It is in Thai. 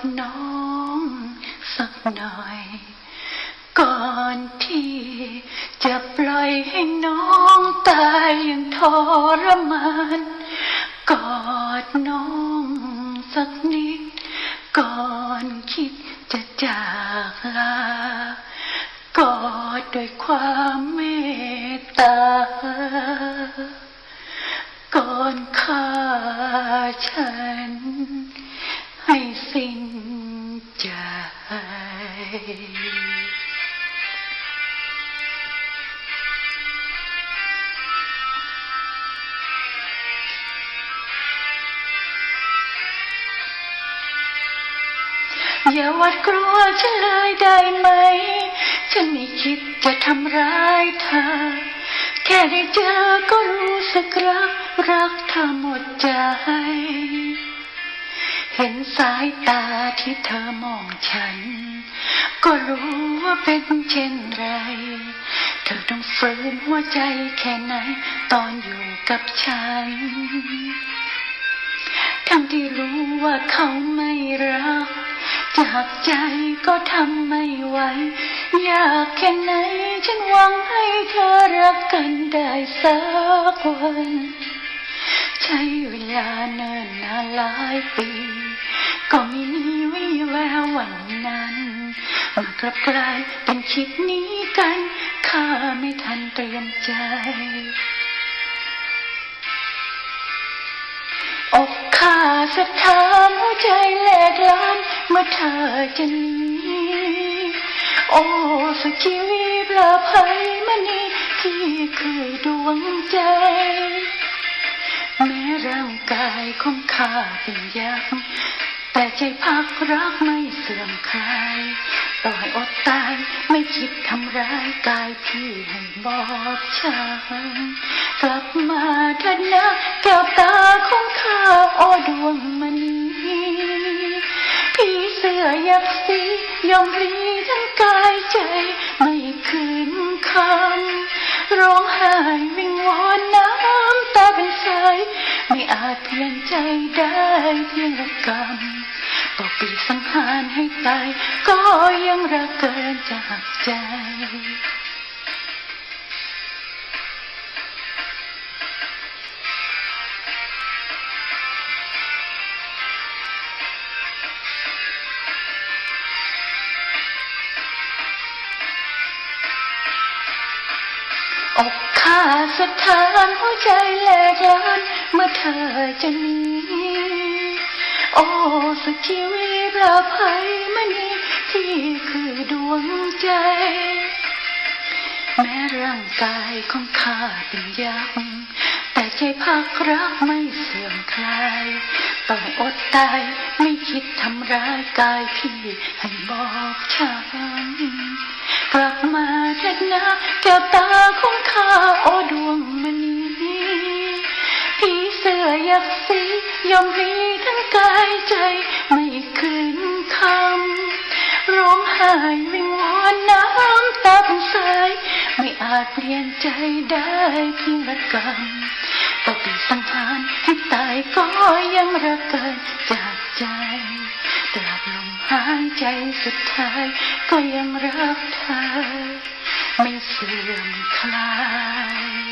ดน้องสักหน่อย ก่อนที่จะปล่อยให้น้องตายอย่างทรมาน กอดน้องสักนิด ก่อนคิดจะจากลา กอดด้วยความเมตตา ก่อนข้าใช้ อย่าหวัดกลัวฉันเลยได้ไหม ฉันไม่คิดจะทำร้ายเธอ แค่ได้เจอก็รู้สึกรัก รักเธอหมดใจ เห็นสายตาที่เธอมองฉัน ก็รู้ว่าเป็นเช่นไร เธอต้องฝืนหัวใจแค่ไหน ตอนอยู่กับฉันทั้งที่รู้ว่าเขาไม่รัก จากใจก็ทำไม่ไหว อยากแค่ไหน ฉันหวังให้เธอรักกันได้สักวัน ใช้เวลาเนิ่นนานหลายปี ก็ไม่มีวิแวววันนั้นมากลับกลายเป็นคิดนี้กัน ข้าไม่ทันเตรียมใจอกข้าสะท้านหัวใจแหลกล้าน เมื่อเธอจะหนีโอ้สักชีวิตปลาภัยมณีที่เคยดวงใจ แม้ร่างกายของข้าเป็นยักษ์แต่ใจพักรักไม่เสื่อมคลายต่อให้อดตายไม่คิดทำร้ายกายพี่ให้บอบช้ำกลับมาเถิดนะ ยักสียอมรีทั้งกายใจ ไม่คืนคำร้องไห้วิงวอนน้ำตาเป็นสายไม่อาจเพียงใจได้เพียงละกำต่อปีสังหารให้ตาย ก็ยังรักเกินจากใจ ข้าสถานหัวใจแหลกลานเมื่อเธอจะหนีโอ้สักชีวิตประภัยมณีที่คือดวงใจ แม้ร่างกายของข้าเป็นยักษ์แต่ใจพักรักไม่เสื่อมคลายต้องอดตายไม่คิดทำร้ายกายพี่ให้บอกช้ำกลับมา ดนะแก้วตาของข้าโอดวงมณีพี่เสื้อยักษ์สียอมรีทั้งกายใจไม่คืนคำร้องไห้วิงวอนน้ำตาเป็นสายไม่อาจเปลี่ยนใจได้เพียงละกำต่อปีสังหารให้ตายก็ยังรักเกินจากใจตราบลมหายใจสุดท้ายก็ยังรักเธอ Miss see him.